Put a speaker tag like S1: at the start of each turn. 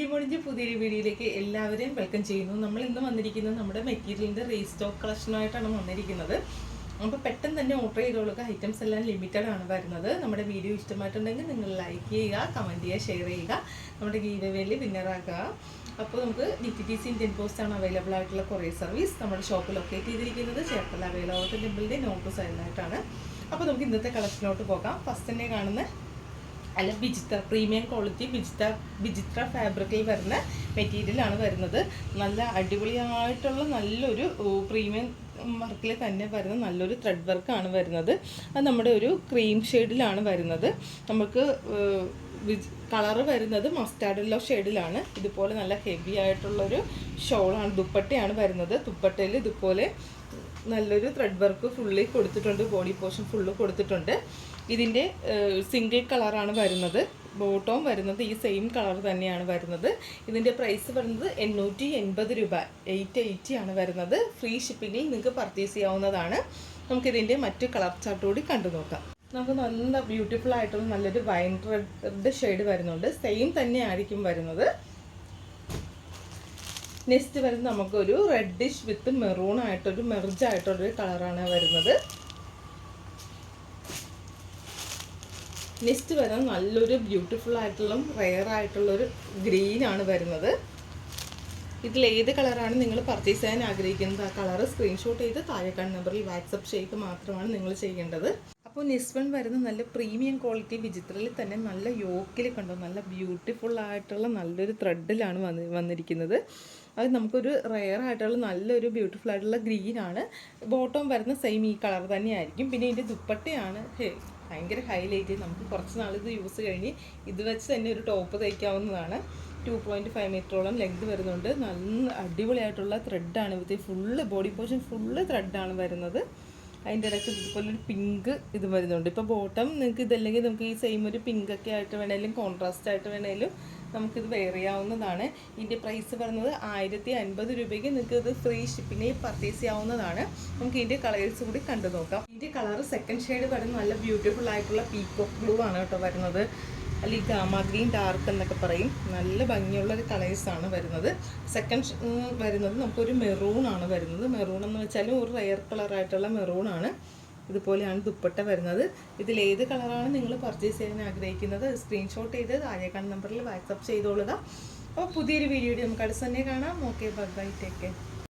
S1: ഇടിമുടിഞ്ഞ് പുതിയൊരു വീഡിയോയിലേക്ക് എല്ലാവരെയും വെൽക്കം ചെയ്യുന്നു. നമ്മൾ ഇന്ന് വന്നിരിക്കുന്നത് നമ്മുടെ മെറ്റീരിയലിന്റെ റീസ്റ്റോക്ക് കളക്ഷനായിട്ടാണ് വന്നിരിക്കുന്നത്. അപ്പോൾ പെട്ടെന്ന് തന്നെ ഓർഡർ ചെയ്തോളുക ഐറ്റംസ് എല്ലാം ലിമിറ്റഡ് ആണ് വരുന്നത്. നമ്മുടെ വീഡിയോ ഇഷ്ടമായിട്ടുണ്ടെങ്കിൽ നിങ്ങൾ ലൈക്ക് ചെയ്യുക കമന്റ് ചെയ്യുക ഷെയർ ചെയ്യുക. നമ്മുടെ ഗീവവേയിൽ വിന്നറാക്കുക അപ്പോൾ നമുക്ക് D T T C Indian post ആണ് അവൈലബിൾ ആയിട്ടുള്ള കുറേ സർവീസ് നമ്മുടെ ഷോപ്പ് ലൊക്കേറ്റ് ചെയ്തിരിക്കുന്നത് ചേർത്തല അവൈലബിൾ ടെമ്പിളിന്റെ നോട്ട് സൈഡിലായിട്ടാണ് അപ്പോൾ നമുക്ക് ഇന്നത്തെ കളക്ഷനിലോട്ട് പോകാം. ഫസ്റ്റ് തന്നെ കാണുന്ന അല്ല വിചിത്ര പ്രീമിയം ക്വാളിറ്റി വിചിത്ര വിചിത്ര ഫാബ്രിക്കിൽ വരുന്ന മെറ്റീരിയലാണ് വരുന്നത്. നല്ല അടിപൊളിയായിട്ടുള്ള നല്ലൊരു പ്രീമിയം വർക്കിൽ തന്നെ വരുന്ന നല്ലൊരു ത്രെഡ് വർക്കാണ് വരുന്നത്. അത് നമ്മുടെ ഒരു ക്രീം ഷെയ്ഡിലാണ് വരുന്നത്. നമുക്ക് കളറ് വരുന്നത് മസ്റ്റാർഡ് യെല്ലോ ഷെയ്ഡിലാണ് ഇതുപോലെ നല്ല ഹെവി ആയിട്ടുള്ളൊരു ഷോളാണ് ദുപ്പട്ടയാണ് വരുന്നത്. ദുപ്പട്ടയിൽ ഇതുപോലെ നല്ലൊരു ത്രെഡ് വർക്ക് ഫുള്ളി കൊടുത്തിട്ടുണ്ട് ബോഡി പോർഷൻ ഫുള്ള് കൊടുത്തിട്ടുണ്ട്. ഇതിന്റെ സിംഗിൾ കളറാണ് വരുന്നത്. ബോട്ടവും വരുന്നത് ഈ സെയിം കളർ തന്നെയാണ് വരുന്നത്. ഇതിന്റെ പ്രൈസ് വരുന്നത് എണ്ണൂറ്റി എൺപത് രൂപ. എയ്റ്റ് എയ്റ്റി ആണ് വരുന്നത്. ഫ്രീ ഷിപ്പിങ്ങിൽ നിങ്ങൾക്ക് പർച്ചേസ് ചെയ്യാവുന്നതാണ്. നമുക്കിതിന്റെ മറ്റു കളർ ചാർട്ട് കൂടി കണ്ടു നോക്കാം നമുക്ക് നല്ല ബ്യൂട്ടിഫുൾ ആയിട്ടുള്ള നല്ലൊരു വൈൻ റെഡ് ഷെയ്ഡ് വരുന്നുണ്ട്. സെയിം തന്നെ ആയിരിക്കും വരുന്നത്. നെക്സ്റ്റ് വരുന്നത് നമുക്കൊരു റെഡിഷ് വിത്ത് മെറൂൺ ആയിട്ടൊരു മെർജ് ആയിട്ടുള്ളൊരു കളറാണ് വരുന്നത്. നെക്സ്റ്റ് വരുന്നത് നല്ലൊരു ബ്യൂട്ടിഫുൾ ആയിട്ടുള്ള റെയർ ആയിട്ടുള്ളൊരു ഗ്രീൻ ആണ് വരുന്നത്. ഇതിൽ ഏത് കളറാണ് നിങ്ങൾ പർച്ചേസ് ചെയ്യാൻ ആഗ്രഹിക്കുന്നത്? ആ കളർ സ്ക്രീൻഷോട്ട് ചെയ്ത് താഴെ കാണുന്ന നമ്പറിൽ വാട്സപ്പ് ചെയ്ത് മാത്രമാണ് നിങ്ങൾ ചെയ്യേണ്ടത്. അപ്പോൾ നെസ്വൺ വരുന്ന നല്ല പ്രീമിയം ക്വാളിറ്റി വിചിത്രയിൽ തന്നെ നല്ല യോക്കിൽ കണ്ടോ നല്ല ബ്യൂട്ടിഫുൾ ആയിട്ടുള്ള നല്ലൊരു ത്രെഡിലാണ് വന്ന് വന്നിരിക്കുന്നത്. അത് നമുക്കൊരു റെയർ ആയിട്ടുള്ള നല്ലൊരു ബ്യൂട്ടിഫുൾ ആയിട്ടുള്ള ഗ്രീൻ ആണ്. ബോട്ടം വരുന്ന സെയിം ഈ കളർ തന്നെയായിരിക്കും. പിന്നെ ഇതിന്റെ ദുപ്പട്ടയാണ്. ഭയങ്കര ഹൈലൈറ്റ്. നമുക്ക് കുറച്ച് നാൾ ഇത് യൂസ് കഴിഞ്ഞ് ഇത് വെച്ച് തന്നെ ഒരു ടോപ്പ് തയ്ക്കാവുന്നതാണ്. ടു പോയിന്റ് ഫൈവ് മീറ്ററോളം ലെങ്ത് വരുന്നുണ്ട്. നല്ല അടിപൊളിയായിട്ടുള്ള ത്രെഡാണ് ഇത് ഫുള്ള് ബോഡി പോർഷൻ ഫുള്ള് ത്രെഡാണ് വരുന്നത്. അതിന്റെ ഇടയ്ക്ക് ഇതുപോലെ ഒരു പിങ്ക് ഇത് വരുന്നുണ്ട്. ഇപ്പോൾ ബോട്ടം നിങ്ങൾക്ക് ഇതല്ലെങ്കിൽ നമുക്ക് ഈ സെയിം ഒരു പിങ്ക് ഒക്കെ ആയിട്ട് വേണേലും കോൺട്രാസ്റ്റ് ആയിട്ട് വേണേലും നമുക്കിത് വെയർ ചെയ്യാവുന്നതാണ്. ഇതിന്റെ പ്രൈസ് പറയുന്നത് ആയിരത്തി അൻപത് രൂപയ്ക്ക് നിങ്ങൾക്ക് ഇത് ഫ്രീ ഷിപ്പിങ്ങിൽ പർച്ചേസ് ചെയ്യാവുന്നതാണ്. നമുക്ക് ഇതിന്റെ കളേഴ്സ് കൂടി കണ്ടു നോക്കാം. ഇതിന്റെ കളർ സെക്കൻഡ് ഷെയ്ഡ് വരുന്നത് നല്ല ബ്യൂട്ടിഫുൾ ആയിട്ടുള്ള പീക്കോക്ക് ബ്ലൂ ആണ് കേട്ടോ വരുന്നത്. അല്ലെങ്കിൽ ഗാമ ഗ്രീൻ ഡാർക്ക് എന്നൊക്കെ പറയും. നല്ല ഭംഗിയുള്ള ഒരു കളേഴ്സാണ് വരുന്നത്. സെക്കൻഡ് വരുന്നത് നമുക്കൊരു മെറൂൺ ആണ് വരുന്നത്. മെറൂൺ എന്ന് വെച്ചാൽ ഒരു റെയർ കളറായിട്ടുള്ള മെറൂൺ ആണ്. ഇതുപോലെയാണ് ദുപ്പട്ട വരുന്നത്. ഇതിൽ ഏത് കളറാണ് നിങ്ങൾ പർച്ചേസ് ചെയ്യാൻ ആഗ്രഹിക്കുന്നത്? സ്ക്രീൻഷോട്ട് ചെയ്ത് താഴെ കാണുന്ന നമ്പറിൽ വാട്സപ്പ് ചെയ്തോളുക. അപ്പോൾ പുതിയൊരു വീഡിയോ നമുക്ക് അടുത്ത് തന്നെ കാണാം. Okay bye take care